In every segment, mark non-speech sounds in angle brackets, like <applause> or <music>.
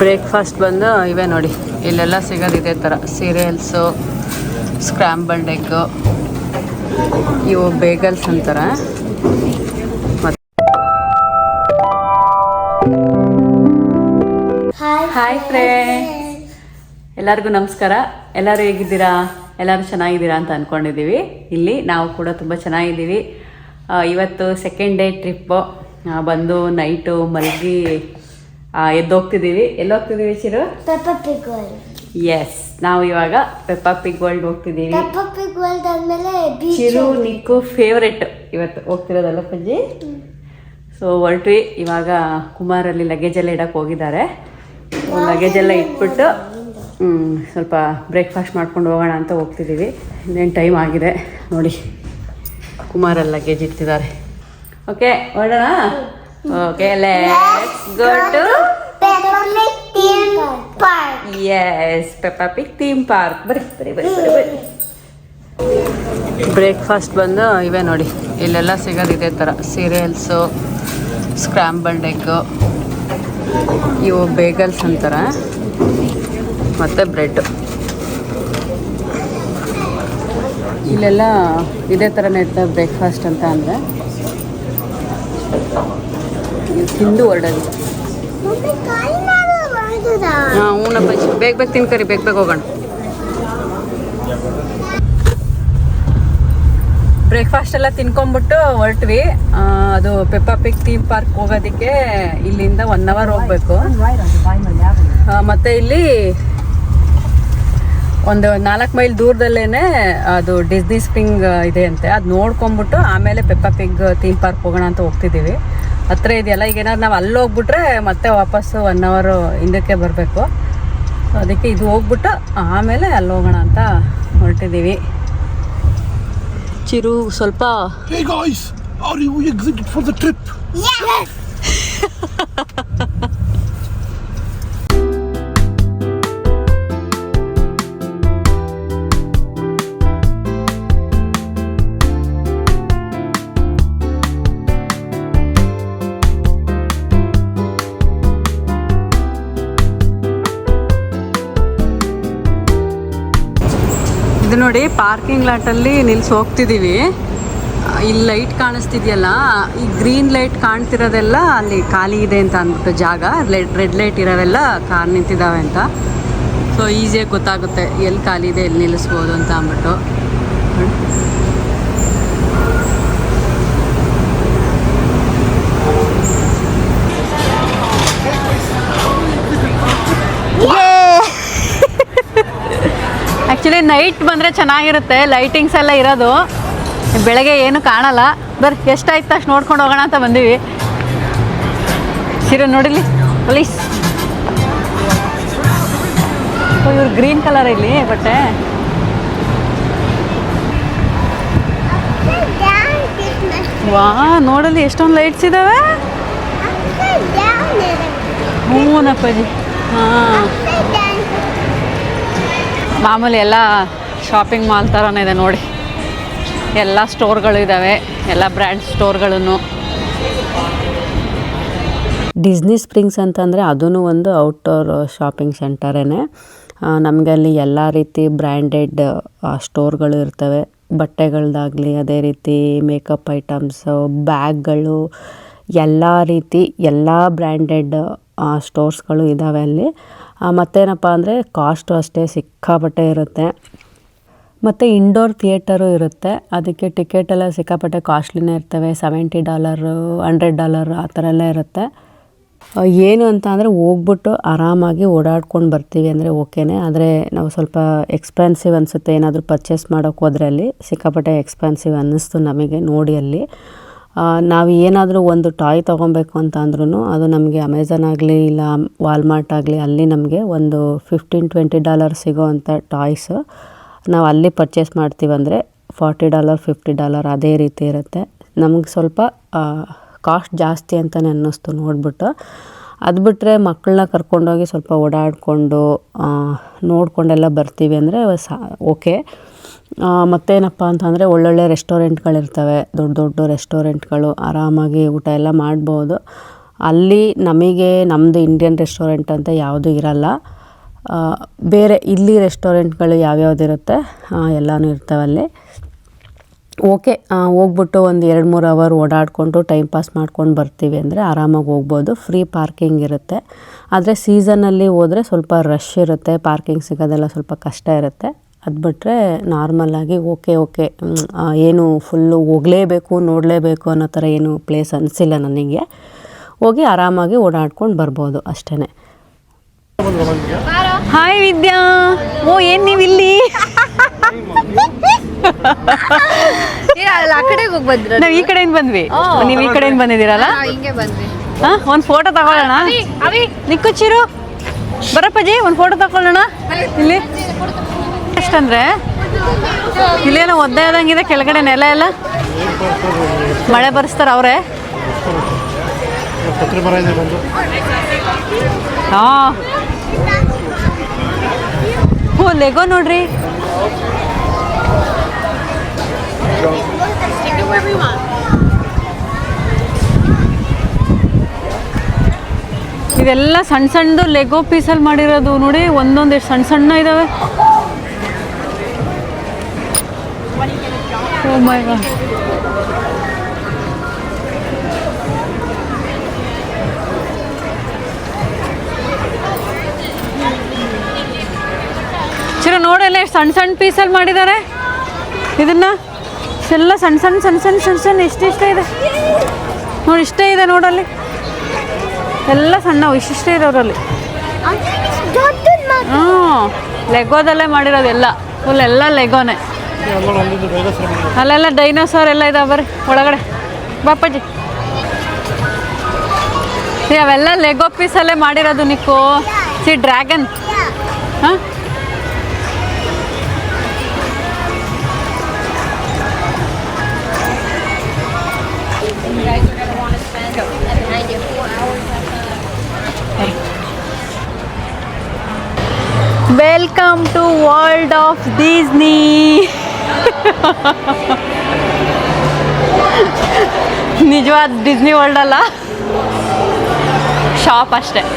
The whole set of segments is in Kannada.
ಬ್ರೇಕ್ಫಾಸ್ಟ್ ಬಂದು ಇವೆ ನೋಡಿ. ಇಲ್ಲೆಲ್ಲ ಸಿಗೋದು ಇದೇ ಥರ. ಸೀರಿಯಲ್ಸು ಸ್ಕ್ರಾಂಬಲ್ಡ್ ಎಗ್ಗು ಇವು ಬೇಗಲ್ಸ್ ಅಂತಾರೆ. ಹಾಯ್ ಫ್ರೇ ಎಲ್ಲರಿಗೂ ನಮಸ್ಕಾರ. ಎಲ್ಲರೂ ಹೇಗಿದ್ದೀರಾ? ಎಲ್ಲರೂ ಚೆನ್ನಾಗಿದ್ದೀರಾ ಅಂತ ಅಂದ್ಕೊಂಡಿದ್ದೀವಿ ಇಲ್ಲಿ ನಾವು ಕೂಡ ತುಂಬ ಚೆನ್ನಾಗಿದ್ದೀವಿ. ಇವತ್ತು ಸೆಕೆಂಡ್ ಡೇ ಟ್ರಿಪ್ಪು ಬಂದು ನೈಟು ಮಲಗಿ ಎದ್ದೋಗ್ತಿದ್ದೀವಿ. ಎಲ್ಲೋಗ್ತಿದ್ದೀವಿ ಚಿರು. ಎಸ್ ನಾವು ಇವಾಗ ಪೆಪ್ಪ ಪಿಗ್ ವರ್ಲ್ಡ್ ಹೋಗ್ತಿದ್ದೀವಿ. ಆದ್ಮೇಲೆ ಬೀಚ್ ಚಿರು ನಿಕ್ಕು ಫೇವ್ರೆಟ್ ಇವತ್ತು ಹೋಗ್ತಿರೋದಲ್ಲ ಪಜ್ಜಿ ಸೊ ಹೊರಟ್ವಿ. ಇವಾಗ ಕುಮಾರಲ್ಲಿ ಲಗೇಜ್ ಎಲ್ಲ ಇಡಕ್ಕೆ ಹೋಗಿದ್ದಾರೆ. ಲಗೇಜ್ ಎಲ್ಲ ಇಟ್ಬಿಟ್ಟು ಸ್ವಲ್ಪ ಬ್ರೇಕ್ಫಾಸ್ಟ್ ಮಾಡ್ಕೊಂಡು ಹೋಗೋಣ ಅಂತ ಹೋಗ್ತಿದ್ದೀವಿ. ಇನ್ನೇನು ಟೈಮ್ ಆಗಿದೆ. ನೋಡಿ. ಕುಮಾರಲ್ಲಿ ಲಗೇಜ್ ಇಟ್ಟಿದ್ದಾರೆ. ಓಕೆ ಹೊರಡೋಣ? Okay let's go to Peppa Pig Theme Park. Yes Peppa Pig theme park ಬರ್ರಿ ಬರಿ ಬರಿ ಬರಿ ಬರ್ರಿ ಬ್ರೇಕ್ಫಾಸ್ಟ್ ಬಂದು ಇವೆ ನೋಡಿ. ಇಲ್ಲೆಲ್ಲ ಸಿಗೋದು ಇದೇ ಥರ. ಸೀರಿಯಲ್ಸು ಸ್ಕ್ರಾಂಬಲ್ಡ್ ಎಗ್ಗು ಇವು ಬೇಗಲ್ಸ್ ಅಂತಾರೆ. ಮತ್ತು ಬ್ರೆಡ್ ಇಲ್ಲೆಲ್ಲ ಇದೇ ಥರನೇ ಇರ್ತವೆ ಬ್ರೇಕ್ಫಾಸ್ಟ್ ಅಂತ ಅಂದರೆ. ತಿಂದು ಹೊರಡೋದು. ಹಾಂ ಹ್ಞೂನಪ್ಪ ಬೇಗ ಬೇಗ ತಿನ್ಕರಿ ಬೇಗ ಬೇಗ ಹೋಗೋಣ. ಬ್ರೇಕ್ಫಾಸ್ಟ್ ಎಲ್ಲ ತಿನ್ಕೊಂಬಿಟ್ಟು ಹೊರಟ್ವಿ. ಅದು ಪೆಪ್ಪಾ ಪಿಕ್ ಥೀಮ್ ಪಾರ್ಕ್ ಹೋಗೋದಕ್ಕೆ ಇಲ್ಲಿಂದ ಒನ್ ಅವರ್ ಹೋಗ್ಬೇಕು. ಮತ್ತೆ ಇಲ್ಲಿ ಒಂದು ನಾಲ್ಕು ಮೈಲ್ ದೂರದಲ್ಲೇ ಅದು ಡಿಸ್ನಿ ಸ್ಪ್ರಿಂಗ್ ಇದೆ ಅಂತೆ. ಅದು ನೋಡ್ಕೊಂಬಿಟ್ಟು ಆಮೇಲೆ ಪೆಪ್ಪಾ ಪಿಗ್ ಥೀಮ್ ಪಾರ್ಕ್ ಹೋಗೋಣ ಅಂತ ಹೋಗ್ತಿದ್ದೀವಿ. ಹತ್ರ ಇದೆಯಲ್ಲ ಈಗ ಏನಾದ್ರು ನಾವು ಅಲ್ಲಿ ಹೋಗ್ಬಿಟ್ರೆ ಮತ್ತೆ ವಾಪಸ್ಸು ಒನ್ ಅವರ್ ಹಿಂದಕ್ಕೆ ಬರಬೇಕು. ಅದಕ್ಕೆ ಇದು ಹೋಗ್ಬಿಟ್ಟು ಆಮೇಲೆ ಅಲ್ಲಿ ಹೋಗೋಣ ಅಂತ ಹೊರಟಿದ್ದೀವಿ. ಚಿರು ಸ್ವಲ್ಪ Hey <laughs> ನೋಡಿ ಪಾರ್ಕಿಂಗ್ ಲಾಟಲ್ಲಿ ನಿಲ್ಸಿ ಹೋಗ್ತಿದ್ದೀವಿ ಇಲ್ಲಿ ಲೈಟ್ ಕಾಣಿಸ್ತಿದೆಯಲ್ಲ, ಈ ಗ್ರೀನ್ ಲೈಟ್ ಕಾಣ್ತಿರೋದೆಲ್ಲ ಅಲ್ಲಿ ಖಾಲಿ ಇದೆ ಅಂತ ಅಂದ್ಬಿಟ್ಟು ಜಾಗ ರೆಡ್ ಲೈಟ್ ಇರೋವೆಲ್ಲ ಕಾರ್ ನಿಂತಿದ್ದಾವೆ ಅಂತ. ಸೊ ಈಸಿಯಾಗಿ ಗೊತ್ತಾಗುತ್ತೆ, ಎಲ್ಲಿ ಖಾಲಿ ಇದೆ, ಎಲ್ಲಿ ನಿಲ್ಲಿಸ್ಬೋದು ಅಂತ ಅಂದ್ಬಿಟ್ಟು. ಆ್ಯಕ್ಚುಲಿ ನೈಟ್ ಬಂದರೆ ಚೆನ್ನಾಗಿರುತ್ತೆ. ಲೈಟಿಂಗ್ಸ್ ಎಲ್ಲ ಇರೋದು. ಬೆಳಗ್ಗೆ ಏನು ಕಾಣಲ್ಲ. ಬರ್ರಿ ಎಷ್ಟಾಯ್ತು ಅಷ್ಟು ನೋಡ್ಕೊಂಡು ಹೋಗೋಣ ಅಂತ ಬಂದೀವಿ. ಸೀರೆ ನೋಡಿಲಿ ಪ್ಲೀಸ್ ಇವ್ರು ಗ್ರೀನ್ ಕಲರ್ ಇಲ್ಲಿ ಬಟ್ಟೆ. ವಾ ನೋಡಲಿ ಎಷ್ಟೊಂದು ಲೈಟ್ಸ್ ಇದ್ದಾವೆ. ಹ್ಞೂನಪ್ಪಾಜಿ ಹಾಂ. ಮಾಮೂಲಿ ಎಲ್ಲ ಶಾಪಿಂಗ್ ಮಾಲ್ ಥರನೇ ಇದೆ ನೋಡಿ. ಎಲ್ಲ ಸ್ಟೋರ್ಗಳು ಇದ್ದಾವೆ ಎಲ್ಲ ಬ್ರ್ಯಾಂಡ್ ಸ್ಟೋರ್ಗಳನ್ನು ಡಿಸ್ನಿ ಸ್ಪ್ರಿಂಗ್ಸ್ ಅಂತಂದರೆ ಅದೂ ಒಂದು ಔಟ್ಡೋರ್ ಶಾಪಿಂಗ್ ಸೆಂಟರೇ ನಮಗೆ ಅಲ್ಲಿ ಎಲ್ಲ ರೀತಿ ಬ್ರ್ಯಾಂಡೆಡ್ ಸ್ಟೋರ್ಗಳು ಇರ್ತವೆ. ಬಟ್ಟೆಗಳದ್ದಾಗಲಿ ಅದೇ ರೀತಿ ಮೇಕಪ್ ಐಟಮ್ಸು ಬ್ಯಾಗ್ಗಳು ಎಲ್ಲ ರೀತಿ ಎಲ್ಲ ಬ್ರ್ಯಾಂಡೆಡ್ ಸ್ಟೋರ್ಸ್ಗಳು ಇದ್ದಾವೆ ಅಲ್ಲಿ. ಮತ್ತೇನಪ್ಪ ಅಂದರೆ ಕಾಸ್ಟು ಅಷ್ಟೇ ಸಿಕ್ಕಾಪಟ್ಟೆ ಇರುತ್ತೆ. ಮತ್ತು ಇಂಡೋರ್ ಥಿಯೇಟರು ಇರುತ್ತೆ. ಅದಕ್ಕೆ ಟಿಕೆಟ್ ಎಲ್ಲ ಸಿಕ್ಕಾಪಟ್ಟೆ ಕಾಸ್ಟ್ಲಿನೇ ಇರ್ತವೆ. ಸೆವೆಂಟಿ ಡಾಲರು ಹಂಡ್ರೆಡ್ ಡಾಲರ್ ಆ ಥರ ಎಲ್ಲ ಇರುತ್ತೆ. ಏನು ಅಂತ ಅಂದರೆ ಹೋಗ್ಬಿಟ್ಟು ಆರಾಮಾಗಿ ಓಡಾಡ್ಕೊಂಡು ಬರ್ತೀವಿ ಅಂದರೆ ಓಕೆನೇ. ಆದರೆ ನಾವು ಸ್ವಲ್ಪ ಎಕ್ಸ್ಪೆನ್ಸಿವ್ ಅನಿಸುತ್ತೆ ಏನಾದರೂ ಪರ್ಚೇಸ್ ಮಾಡೋಕ್ಕೆ ಹೋದ್ರೆ ಅಲ್ಲಿ ಸಿಕ್ಕಾಪಟ್ಟೆ ಎಕ್ಸ್ಪೆನ್ಸಿವ್ ಅನ್ನಿಸ್ತು ನಮಗೆ ನೋಡಿ ಅಲ್ಲಿ. ನಾವು ಏನಾದರೂ ಒಂದು ಟಾಯ್ ತೊಗೊಬೇಕು ಅಂತ ಅಂದ್ರೂ ಅದು ನಮಗೆ ಅಮೆಝಾನ್ ಆಗಲಿ ಇಲ್ಲ ವಾಲ್ಮಾರ್ಟ್ ಆಗಲಿ ಅಲ್ಲಿ ನಮಗೆ ಒಂದು ಫಿಫ್ಟೀನ್ ಟ್ವೆಂಟಿ ಡಾಲರ್ ಸಿಗೋ ಅಂಥ ಟಾಯ್ಸು. ನಾವು ಅಲ್ಲಿ ಪರ್ಚೇಸ್ ಮಾಡ್ತೀವಂದರೆ ಫಾರ್ಟಿ ಡಾಲರ್ ಫಿಫ್ಟಿ ಡಾಲರ್ ಅದೇ ರೀತಿ ಇರುತ್ತೆ. ನಮಗೆ ಸ್ವಲ್ಪ ಕಾಸ್ಟ್ ಜಾಸ್ತಿ ಅಂತಲೇ ಅನ್ನಿಸ್ತು ನೋಡಿಬಿಟ್ಟು. ಅದು ಬಿಟ್ಟರೆ ಮಕ್ಕಳನ್ನ ಕರ್ಕೊಂಡೋಗಿ ಸ್ವಲ್ಪ ಓಡಾಡಿಕೊಂಡು ನೋಡಿಕೊಂಡೆಲ್ಲ ಬರ್ತೀವಿ ಅಂದರೆ ಸಾ ಓಕೆ ಮತ್ತೇನಪ್ಪ ಅಂತಂದರೆ ಒಳ್ಳೊಳ್ಳೆ ರೆಸ್ಟೋರೆಂಟ್ಗಳಿರ್ತವೆ, ದೊಡ್ಡ ದೊಡ್ಡ ರೆಸ್ಟೋರೆಂಟ್ಗಳು, ಆರಾಮಾಗಿ ಊಟ ಎಲ್ಲ ಮಾಡ್ಬೋದು. ಅಲ್ಲಿ ನಮಗೆ ನಮ್ಮದು ಇಂಡಿಯನ್ ರೆಸ್ಟೋರೆಂಟ್ ಅಂತ ಯಾವುದೂ ಇರಲ್ಲ. ಬೇರೆ ಇಲ್ಲಿ ರೆಸ್ಟೋರೆಂಟ್ಗಳು ಯಾವ್ಯಾವ್ದಿರುತ್ತೆ ಎಲ್ಲನೂ ಇರ್ತವಲ್ಲಿ ಓಕೆ ಹೋಗ್ಬಿಟ್ಟು ಒಂದು ಎರಡು ಮೂರು ಅವರ್ ಓಡಾಡಿಕೊಂಡು ಟೈಮ್ ಪಾಸ್ ಮಾಡ್ಕೊಂಡು ಬರ್ತೀವಿ ಅಂದರೆ ಆರಾಮಾಗಿ ಹೋಗ್ಬೋದು. ಫ್ರೀ ಪಾರ್ಕಿಂಗ್ ಇರುತ್ತೆ. ಆದರೆ ಸೀಸನಲ್ಲಿ ಹೋದರೆ ಸ್ವಲ್ಪ ರಶ್ ಇರುತ್ತೆ ಪಾರ್ಕಿಂಗ್ ಸಿಗೋದೆಲ್ಲ ಸ್ವಲ್ಪ ಕಷ್ಟ ಇರುತ್ತೆ. ಅದು ಬಿಟ್ಟರೆ ನಾರ್ಮಲ್ಲಾಗಿ ಓಕೆ ಓಕೆ ಏನು ಫುಲ್ಲು ಹೋಗಲೇಬೇಕು ನೋಡಲೇಬೇಕು ಅನ್ನೋ ಥರ ಏನು ಪ್ಲೇಸ್ ಅನಿಸಿಲ್ಲ ನನಗೆ. ಹೋಗಿ ಆರಾಮಾಗಿ ಓಡಾಡ್ಕೊಂಡು ಬರ್ಬೋದು ಅಷ್ಟೇ ಹಾಯ್ ವಿದ್ಯಾ. ಓ ಏನು ನೀವು ಇಲ್ಲಿ ನಾವು ಈ ಕಡೆಯಿಂದ ಬಂದ್ವಿ. ನೀವು ಈ ಕಡೆಯಿಂದ ಬಂದಿದ್ದೀರಲ್ಲ? ಹಾಂ ಒಂದು ಫೋಟೋ ತಗೊಳ್ಳೋಣ. ನಿಕ್ಕುಚ್ಚಿರು. ಬರಪ್ಪಜಿ ಒಂದು ಫೋಟೋ ತಗೊಳ್ಳೋಣ. ಇಲ್ಲಿ. ಎಷ್ಟಂದ್ರೆ ಇಲ್ಲೇನೋ ಒದ್ದೆ ಆದಂಗಿದೆ ಕೆಳಗಡೆ ನೆಲ ಎಲ್ಲ? ಮಳೆ ಬರ್ಸ್ತಾರ ಅವರೇ? ಹಾ. ಹ್ಞೂ ಲೆಗೋ ನೋಡ್ರಿ. ಇದೆಲ್ಲ ಸಣ್ಣ ಸಣ್ಣದು ಲೆಗೋ ಪೀಸಲ್ಲಿ ಮಾಡಿರೋದು. ನೋಡಿ ಒಂದೊಂದು ಎಷ್ಟು ಸಣ್ಣ ಸಣ್ಣ ಇದಾವೆ. ಓ ಮೈ god. ಚಿರ ನೋಡಲ್ಲ ಎಷ್ಟು ಸಣ್ಣ ಸಣ್ಣ ಪೀಸಲ್ಲಿ ಮಾಡಿದ್ದಾರೆ. ಇದನ್ನ ಎಲ್ಲ ಸಣ್ಣ ಸಣ್ಣ ಸಣ್ಣ ಸಣ್ಣ ಸಣ್ಣ ಸಣ್ಣ ಎಷ್ಟು ಇಷ್ಟ ಇದೆ. ನೋಡಿ ಇಷ್ಟೇ ಇದೆ ನೋಡಲ್ಲಿ. ಎಲ್ಲ ಸಣ್ಣ ಇಷ್ಟಿಷ್ಟೇ ಇದೆ ಅವರಲ್ಲಿ. ಹ್ಞೂ ಲೆಗೋದಲ್ಲೇ ಮಾಡಿರೋದು ಎಲ್ಲ. ಫುಲ್ ಎಲ್ಲ ಲೆಗೋನೇ. ಎಲ್ಲ ಒಂದೊಂದು ಡೈನೋಸರ್ ಮರ. ಅಲ್ಲೆಲ್ಲ ಡೈನೋಸಾರ್ ಎಲ್ಲ ಇದಾವೆ ಬರ್ರಿ ಒಳಗಡೆ. ಬಾಪಾಜಿ See, ಅವೆಲ್ಲ ಲೆಗೋ ಪೀಸಲ್ಲೇ ಮಾಡಿರೋದು ನಿಕ್ಕು. ಸಿ ಡ್ರ್ಯಾಗನ್ ಹಾಂ? Welcome to world of Disney ನಿಜವಾದ ಡಿಸ್ನಿ ವರ್ಲ್ಡ್ ಅಲ್ಲ? ಶಾಪ್ ಅಷ್ಟೇ. <laughs>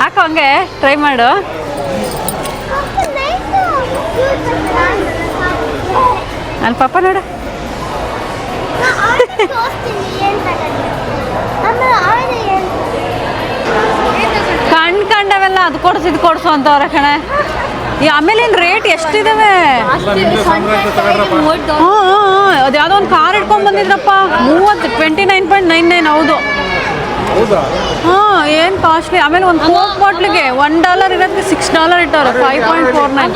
ಹಾಕೋ ಹಂಗೆ ಟ್ರೈ ಮಾಡು. ನನ್ನ ಪಾಪ ನೋಡು. ಕಣ್ ಕಂಡವೆಲ್ಲ ಅದು ಕೊಡ್ಸು, ಇದು ಕೊಡ್ಸು ಅಂತವ್ರೆ ಕಣೆ. ಈ ಆಮೇಲೆ ಏನು ರೇಟ್ ಎಷ್ಟಿದಾವೆ? ಹ್ಞೂ ಅದು ಯಾವುದೋ ಒಂದು ಕಾರ್ ಇಟ್ಕೊಂಡ್ ಬಂದಿದ್ರಪ್ಪ. ಮೂವತ್ತು twenty nine point nine nine ಹೌದು. ಹಾಂ ಏನು ಕಾಸ್ಟ್ಲಿ ಆಮೇಲೆ ಒಂದು ಕೋಕ್ ಬಾಟ್ಲಿಗೆ ಒನ್ ಡಾಲರ್ ಇರೋದಕ್ಕೆ ಸಿಕ್ಸ್ ಡಾಲರ್ ಇಟ್ಟವ್ರೆ ಫೈವ್ ಪಾಯಿಂಟ್ ಫೋರ್ ನೈನ್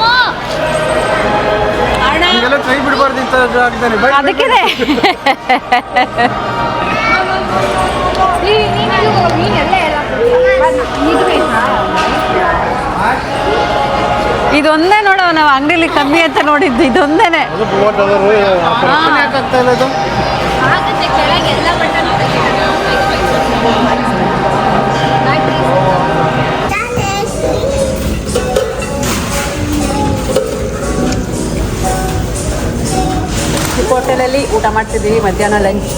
ಹಿಂಗೆಲ್ಲ ಕೈ ಬಿಡಬಾರ್ದು ಇಂಥ ಆಗ್ತಾನೆ. ಅದಕ್ಕಿದೆ ಇದೊಂದೇ ನೋಡೋ ನಾವು ಅಂಗಡಿಲಿ ಕಮ್ಮಿ ಅಂತ ನೋಡಿದ್ದು ಇದೊಂದೇನೆ. ಹೋಟೆಲಲ್ಲಿ ಊಟ ಮಾಡ್ತಿದ್ದೀವಿ ಮಧ್ಯಾಹ್ನ lunch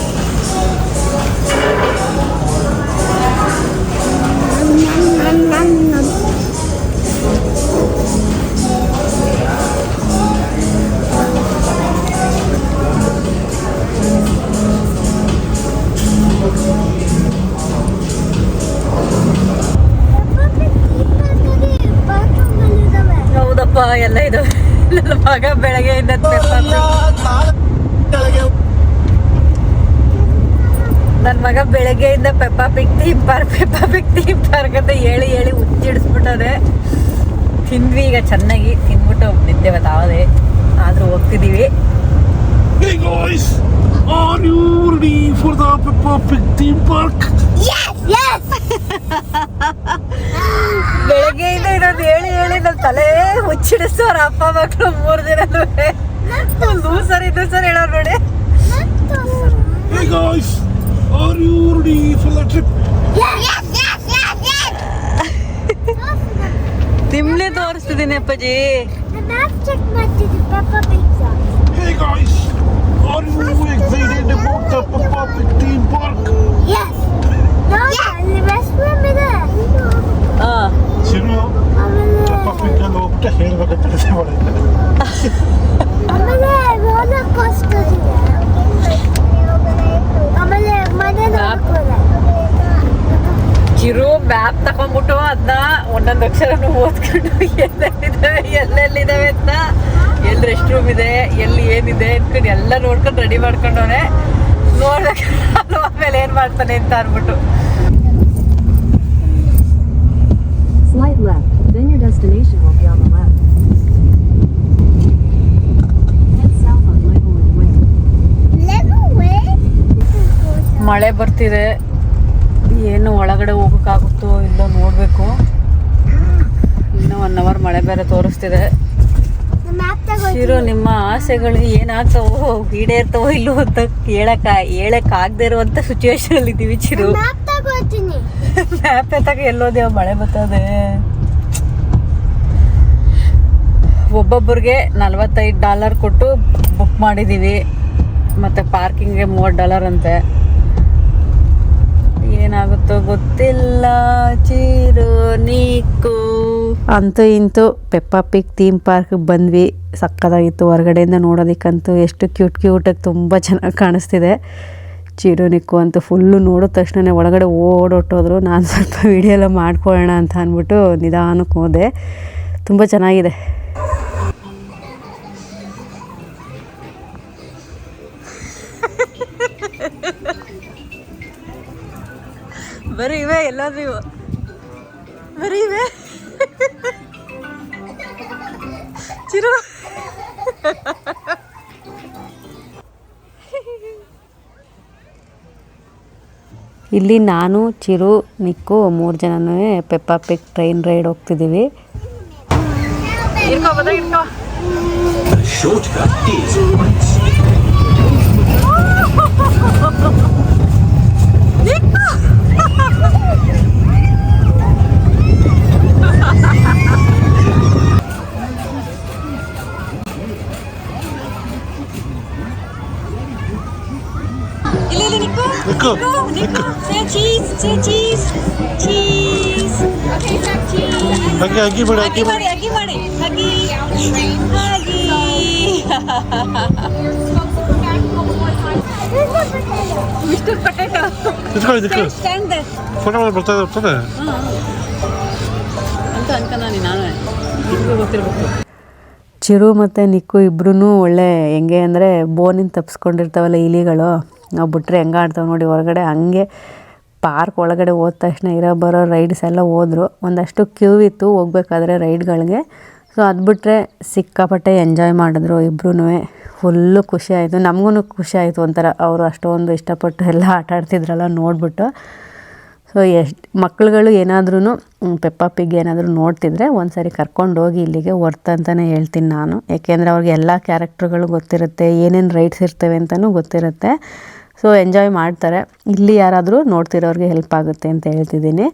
theme park theme park ಅಂತ ಹೇಳಿ ಹೇಳಿ ಉಚ್ಚಿಡಿಸ್ಬಿಟ್ಟದೆ ತಿಂದ್ವಿ ಈಗ ಚೆನ್ನಾಗಿ ತಿಂದ್ಬಿಟ್ಟು ನಿದ್ದೆ ಬತ್ತಾವದೆ. ಆದರೂ ಹೋಗ್ತಿದ್ದೀವಿ ಬೆಳಗ್ಗೆ are you ready for the Peppa Pig theme park? <laughs> ಬೆಳಗ್ಗೆಯಿಂದ ಇರೋದು ಹೇಳಿ ಹೇಳಿ ನನ್ನ ತಲೆ ಹುಚ್ಚಿಡಿಸೋರು ಅಪ್ಪ ಮಕ್ಕಳು ಮೂರು ದಿನ ಲೂಸರ್ ಇದು ಸರ್ ಹೇಳೋರು ನೋಡಿ. Hey guys, are you ready for the trip? Yes, yes, yes, yes. ನಿಮ್ನೆ ತೋರಿಸ್ತಿದ್ದೀನಿ ಅಪ್ಪಾಜಿ ಚೆಕ್ ಮಾಡ್ತಿದ್ದೀನಿ ಪಾಪ Hey guys, I'm excited about ಓದ್ಕೊಂಡು ಎಲ್ಲೆಲ್ಲಿದ್ದಾವೆ ಎಲ್ಲೆಲ್ಲಿದ್ದಾವೆ ಅಂತ? ಎಲ್ಲಿ ರೆಸ್ಟ್ ರೂಮ್ ಇದೆ? ಎಲ್ಲಿ ಏನಿದೆ ಅನ್ಕೊಂಡು ಎಲ್ಲ ನೋಡ್ಕೊಂಡು ರೆಡಿ ಮಾಡ್ಕೊಂಡವನೆ. ನೋಡ್ಬೇಕು ಆಮೇಲೆ ಏನು ಮಾಡ್ತಾನೆ ಅಂತ ಅಂದ್ಬಿಟ್ಟು. Slight left, then your destination will be on the left. ಮಳೆ ಬರ್ತಿದೆ. ಏನು ಒಳಗಡೆ ಹೋಗೋಕ್ಕಾಗುತ್ತೋ ಇಲ್ಲೋ ನೋಡಬೇಕು. ಇನ್ನೂ ಒನ್ ಅವರ್ ಮಳೆ ಬೇರೆ ತೋರಿಸ್ತಿದೆ. ಶಿರು ನಿಮ್ಮ ಆಸೆಗಳು ಏನಾಗ್ತಾವೋ ಈಡೇರ್ತವೋ ಇಲ್ಲೋ ಅಂತ ಹೇಳಕ್ ಹೇಳಕ್ ಆಗದೆ ಇರುವಂತ ಸಿಚುವೇಶನ್ ಅಲ್ಲಿ ಇದ್ದೀವಿ ಚಿರು. ಮ್ಯಾಪ್ ಎತ್ತಾಗ ಎಲ್ಲೋದೇವ ಮಳೆ ಬರ್ತದೆ. ಒಬ್ಬೊಬ್ಬರಿಗೆ ನಲ್ವತ್ತೈದು ಡಾಲರ್ ಕೊಟ್ಟು ಬುಕ್ ಮಾಡಿದ್ದೀವಿ ಮತ್ತು ಪಾರ್ಕಿಂಗ್ಗೆ ಮೂವತ್ತು ಡಾಲರ್ ಅಂತೆ. ಏನಾಗುತ್ತೋ ಗೊತ್ತಿಲ್ಲ, ಚೀರು ನೀಕು. ಅಂತೂ ಇಂತೂ ಪೆಪ್ಪಾ ಪಿಕ್ ಥೀಮ್ ಪಾರ್ಕ್ ಬಂದ್ವಿ. ಸಕ್ಕದಾಗಿತ್ತು ಹೊರಗಡೆಯಿಂದ ನೋಡೋದಕ್ಕಂತೂ ಎಷ್ಟು ಕ್ಯೂಟ್ ಕ್ಯೂಟಾಗಿ ತುಂಬ ಚೆನ್ನಾಗಿ ಕಾಣಿಸ್ತಿದೆ. ಚಿರು ನಿಕ್ಕು ಅಂತೂ ಫುಲ್ಲು ನೋಡಿದ ತಕ್ಷಣ ಒಳಗಡೆ ಓಡೋಟೋದ್ರು ನಾನು ಸ್ವಲ್ಪ ವಿಡಿಯೋ ಎಲ್ಲ ಮಾಡ್ಕೊಳ್ಳೋಣ ಅಂತ ಅಂದ್ಬಿಟ್ಟು ನಿಧಾನಕ್ಕೆ ಹೋದೆ. ತುಂಬ ಚೆನ್ನಾಗಿದೆ. ಬರೀ ಇವೆ ಎಲ್ಲಾದ್ರೂ ಇವು. ಬರೀ ಇವೆ. ಚಿರು. ಇಲ್ಲಿ ನಾನು ಚಿರು ನಿಕ್ಕು ಮೂರು ಜನನೂ ಪೆಪ್ಪಾ ಪಿಕ್ ಟ್ರೈನ್ ರೈಡ್ ಹೋಗ್ತಿದ್ದೀವಿ The shortcut is right. Nikku ಹಾಗೆ ಅಗ್ಗಿ ಬಿಡಿ ಅಗ್ಗಿ ಬಿಡಿ ನಿಂತ್ಕೊಳ್ಳಿ ನಿಂತ್ಕೊಳ್ಳಿ ಫೋಟೋ ಮಾಡಿ ಬರ್ತಾ ಇರ್ತದೆ ಅಂತ ಅನ್ಕೊಂಡಿ ನಾನು ಗೊತ್ತಿರ್ಬೇಕು. ಚಿರು ಮತ್ತು ನಿಕ್ಕು ಇಬ್ರು ಒಳ್ಳೆ ಹೆಂಗೆ ಅಂದರೆ ಬೋನಿಂದ ತಪ್ಸ್ಕೊಂಡಿರ್ತಾವಲ್ಲ ಇಲಿಗಳು. ನಾವು ಬಿಟ್ಟರೆ ಹೆಂಗೆ ಆಡ್ತಾವೆ ನೋಡಿ ಹೊರಗಡೆ ಹಂಗೆ ಪಾರ್ಕ್ ಒಳಗಡೆ ಹೋದ ತಕ್ಷಣ ಇರೋ ಬರೋ ರೈಡ್ಸ್ ಎಲ್ಲ ಹೋದ್ರು. ಒಂದಷ್ಟು ಕ್ಯೂ ಇತ್ತು, ಹೋಗ್ಬೇಕಾದ್ರೆ ರೈಡ್ಗಳಿಗೆ ಸೊ ಅದು ಬಿಟ್ಟರೆ ಸಿಕ್ಕಾಪಟ್ಟೆ ಎಂಜಾಯ್ ಮಾಡಿದ್ರು ಇಬ್ರೂ ಫುಲ್ಲು ಖುಷಿ ಆಯಿತು. ನಮಗೂ ಖುಷಿ ಆಯಿತು ಒಂಥರ. ಅವರು ಅಷ್ಟೊಂದು ಇಷ್ಟಪಟ್ಟು ಎಲ್ಲ <laughs> ಆಟ ಆಡ್ತಿದ್ರಲ್ಲ ನೋಡಿಬಿಟ್ಟು. ಸೊ ಎಷ್ಟು ಮಕ್ಳುಗಳು ಏನಾದ್ರೂ ಪೆಪ್ಪ ಏನಾದರೂ ನೋಡ್ತಿದ್ರೆ ಒಂದು ಸರಿ ಕರ್ಕೊಂಡು ಹೋಗಿ ಇಲ್ಲಿಗೆ ವರ್ತ್ ಅಂತಲೇ ಹೇಳ್ತೀನಿ ನಾನು. ಯಾಕೆಂದರೆ ಅವ್ರಿಗೆ ಎಲ್ಲ ಕ್ಯಾರೆಕ್ಟ್ರುಗಳು ಗೊತ್ತಿರುತ್ತೆ, ಏನೇನು ರೈಟ್ಸ್ ಇರ್ತವೆ ಅಂತಲೂ ಗೊತ್ತಿರುತ್ತೆ. ಸೊ ಎಂಜಾಯ್ ಮಾಡ್ತಾರೆ. ಇಲ್ಲಿ ಯಾರಾದರೂ ನೋಡ್ತಿರೋರಿಗೆ ಹೆಲ್ಪ್ ಆಗುತ್ತೆ ಅಂತ ಹೇಳ್ತಿದ್ದೀನಿ.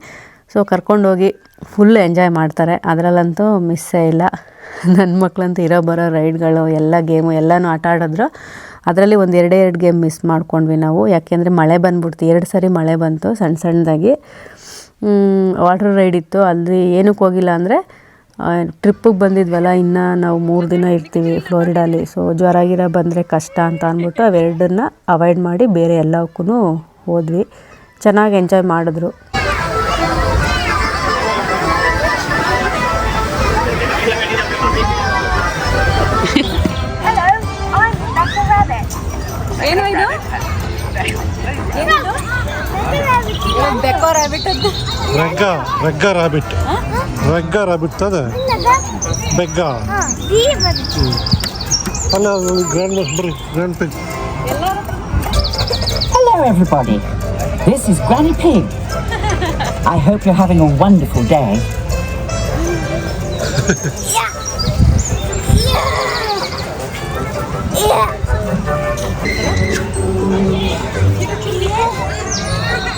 ಸೊ ಕರ್ಕೊಂಡೋಗಿ ಫುಲ್ ಎಂಜಾಯ್ ಮಾಡ್ತಾರೆ. ಅದರಲ್ಲಂತೂ ಮಿಸ್ಸೇ ಇಲ್ಲ. <laughs> ನನ್ನ ಮಕ್ಕಳಂತೂ ಇರೋ ಬರೋ ರೈಡ್ಗಳು ಎಲ್ಲ ಗೇಮು ಎಲ್ಲನೂ ಆಟ ಆಡಿದ್ರು. ಅದರಲ್ಲಿ ಒಂದು ಎರಡೇ ಎರಡು ಗೇಮ್ ಮಿಸ್ ಮಾಡ್ಕೊಂಡ್ವಿ ನಾವು. ಯಾಕೆಂದರೆ ಮಳೆ ಬಂದ್ಬಿಡ್ತು. ಎರಡು ಸಾರಿ ಮಳೆ ಬಂತು ಸಣ್ಣ ಸಣ್ಣದಾಗಿ. ವಾಟರ್ ರೈಡ್ ಇತ್ತು. ಅಲ್ಲಿ ಏನಕ್ಕೆ ಹೋಗಿಲ್ಲ ಅಂದರೆ ಟ್ರಿಪ್ಪಿಗೆ ಬಂದಿದ್ವಲ್ಲ ಇನ್ನು ನಾವು ಮೂರು ದಿನ ಇರ್ತೀವಿ ಫ್ಲೋರಿಡಾಲಿ ಸೊ ಜ್ವರ ಗಿರ ಬಂದರೆ ಕಷ್ಟ ಅಂತ ಅಂದ್ಬಿಟ್ಟು ಅವೆರಡನ್ನ ಅವಾಯ್ಡ್ ಮಾಡಿ ಬೇರೆ ಎಲ್ಲವಕ್ಕೂ ಹೋದ್ವಿ. ಚೆನ್ನಾಗಿ ಎಂಜಾಯ್ ಮಾಡಿದ್ರು. ಬೆಕ್ಕ Becca Rabbit. ಏನು ಇದು? Becca Rabbit. ಬೆಕ್ಕೋ ರ್ಯಾಬಿಟ್ ಅಂತ. ರೆಗ್ಗ ರೆಗ್ಗ ರಾಬಿಟ್ ರೆಗ್ಗ ರಾಬಿಟ್ ತಾನೆ ಬೆಗ್ಗ ಹಾ, ಈ ಬಂತು. ಅಲ್ಲ ಗ್ರ್ಯಾಂಡ್ ಬರ್ರಿ grand pig Hello, everybody. This is Granny Pig. I hope you're having a wonderful day. <laughs>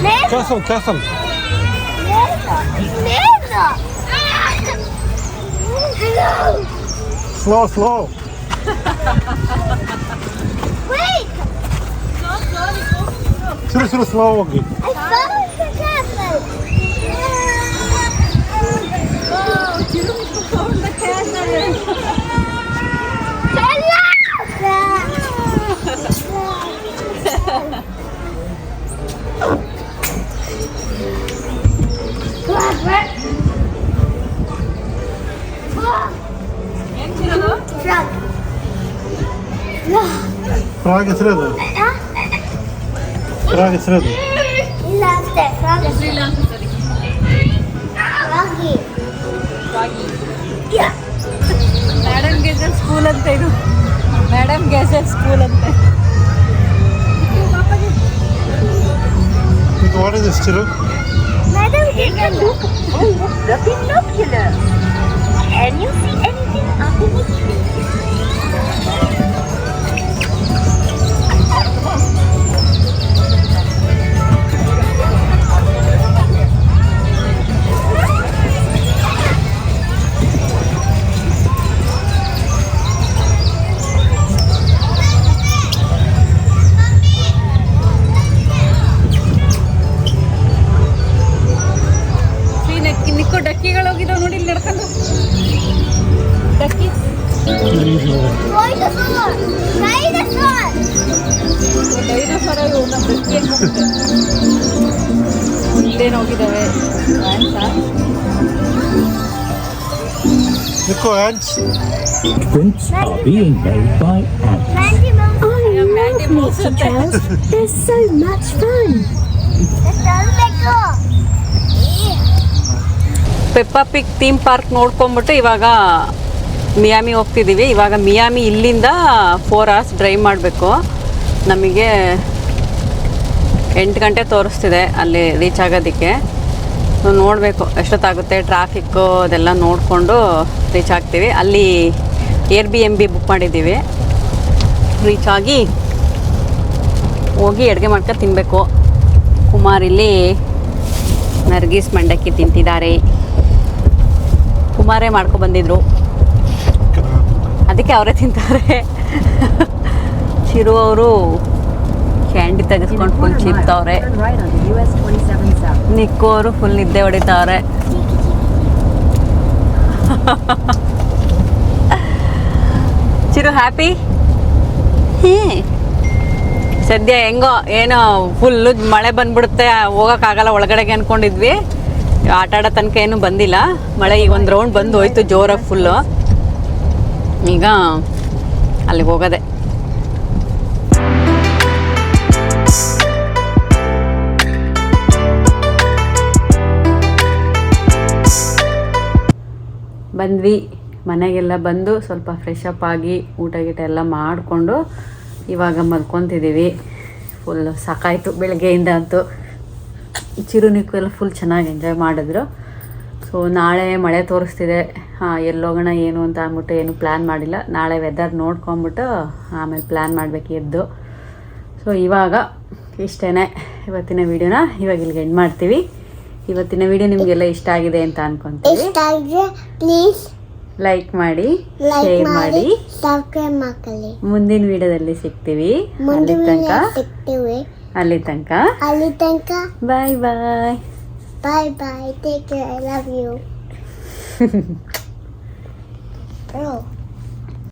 Neza, castle castle neza, neza. Slow, slow. Wait! Slow, slow. Okay. I found the castle. Oh, the castle. Frog ಹೆಸರದು frog ಹೆಸರದು ಇಲ್ಲ ಅಷ್ಟೇ frog froggy madam Gazelle school ಅಂತ ಇದು ಮೇಡಮ್ ಗೆಜಲ್ ಸ್ಕೂಲ್ ಅಂತ ಇದು what is Chiru Madam Giggles. The binoculars. Can you see anything up in the ಇಲ್ಲೇನು ಹೋಗಿದ್ದಾವೆ. Prints are being made by ants. Mandy Mouse. Mandy Mouse ಅಂತ They're so much fun. Peppa Pig theme park ನೋಡ್ಕೊಂಬಿಟ್ಟು ಇವಾಗ ಮಿಯಾಮಿ ಹೋಗ್ತಿದ್ದೀವಿ. ಇವಾಗ ಮಿಯಾಮಿ ಇಲ್ಲಿಂದ ಫೋರ್ ಅವರ್ಸ್ ಡ್ರೈವ್ ಮಾಡಬೇಕು. ನಮಗೆ ಎಂಟು ಗಂಟೆ ತೋರಿಸ್ತಿದೆ ಅಲ್ಲಿ ರೀಚ್ ಆಗೋದಕ್ಕೆ. ಸೊ ನೋಡಬೇಕು ಎಷ್ಟೊತ್ತಾಗುತ್ತೆ ಟ್ರಾಫಿಕ್ಕು ಅದೆಲ್ಲ ನೋಡಿಕೊಂಡು ರೀಚ್ ಆಗ್ತೀವಿ. ಅಲ್ಲಿ Airbnb book ಮಾಡಿದ್ದೀವಿ. ರೀಚ್ ಆಗಿ ಹೋಗಿ ಅಡುಗೆ ಮಾಡ್ಕೊಂಡು ತಿನ್ನಬೇಕು ಕುಮಾರ್ ಇಲ್ಲಿ ನರ್ಗೀಸ್ ಮಂಡಕ್ಕಿ ತಿಂತಿದ್ದಾರೆ. ಕುಮಾರೇ ಮಾಡ್ಕೊ ಬಂದಿದ್ರು. ಅದಕ್ಕೆ ಅವರೇ ತಿಂತಾರೆ. <laughs> ಚಿರು ಅವರು ಕ್ಯಾಂಡಿ ತೆಗೆದುಕೊಂಡು ಫುಲ್ quarter ಚಿಪ್ತವ್ರೆ mile, turn right onto US 27 South. Nikku ಅವರು ಫುಲ್ ನಿದ್ದೆ ಹೊಡಿತಾವ್ರೆ ಚಿರು ಹ್ಯಾಪಿ ಸದ್ಯ ಹೆಂಗೋ ಏನೋ ಫುಲ್ಲು ಮಳೆ ಬಂದ್ಬಿಡುತ್ತೆ ಹೋಗೋಕ್ಕಾಗಲ್ಲ ಒಳಗಡೆಗೆ ಅನ್ಕೊಂಡಿದ್ವಿ. ಆಟ ಆಡೋ ತನಕ ಏನು ಬಂದಿಲ್ಲ. ಮಳೆ ಈಗ ಒಂದು ರೌಂಡ್ ಬಂದು ಹೋಯ್ತು ಜೋರಾಗಿ ಫುಲ್ಲು ಈಗ ಅಲ್ಲಿಗೆ ಹೋಗೋದೆ. ಬಂದ್ವಿ. ಮನೆಗೆಲ್ಲ ಬಂದು ಸ್ವಲ್ಪ ಫ್ರೆಶ್ ಅಪ್ ಆಗಿ ಊಟ ಗೀಟ ಎಲ್ಲ ಮಾಡಿಕೊಂಡು ಇವಾಗ ಮಲ್ಕೊತಿದ್ದೀವಿ. ಫುಲ್ ಸಾಕಾಯಿತು ಬೆಳಗ್ಗೆಯಿಂದ ಅಂತೂ. ಚಿರುನಿಕ್ಕು ಎಲ್ಲ ಫುಲ್ ಚೆನ್ನಾಗಿ ಎಂಜಾಯ್ ಮಾಡಿದ್ರು. ಸೊ ನಾಳೆ ಮಳೆ ತೋರಿಸ್ತಿದೆ. ಹಾಂ, ಎಲ್ಲೋಗೋಣ ಏನು ಅಂತ ಅಂದ್ಬಿಟ್ಟು ಏನು ಪ್ಲ್ಯಾನ್ ಮಾಡಿಲ್ಲ. ನಾಳೆ ವೆದರ್ ನೋಡ್ಕೊಂಬಿಟ್ಟು ಆಮೇಲೆ ಪ್ಲ್ಯಾನ್ ಮಾಡಬೇಕು ಎದ್ದು. ಸೊ ಇವಾಗ ಇಷ್ಟೇ ಇವತ್ತಿನ ವೀಡಿಯೋನ ಇವಾಗ ಇಲ್ಲಿಗೆ ಎಂಡ್ ಮಾಡ್ತೀವಿ. ಇವತ್ತಿನ ವಿಡಿಯೋ ನಿಮಗೆಲ್ಲ ಇಷ್ಟ ಆಗಿದೆ ಅಂತ ಅನ್ಕೊಂತೀವಿ. ಇಷ್ಟ ಆಗಿದ್ರೆ ಪ್ಲೀಸ್ ಲೈಕ್ ಮಾಡಿ ಶೇರ್ ಮಾಡಿ ಸಬ್ಸ್ಕ್ರೈಬ್ ಮಾಡ್ಕೊಳ್ಳಿ. ಮುಂದಿನ ವಿಡಿಯೋದಲ್ಲಿ ಸಿಗ್ತೀವಿ. ಅಲ್ಲಿ ಮುಂದಿನ ತನಕ ಸಿಗ್ತೀವಿ. ಅಲ್ಲಿ ತನಕ ಅಲ್ಲಿ ತನಕ bye bye bye bye take care I love you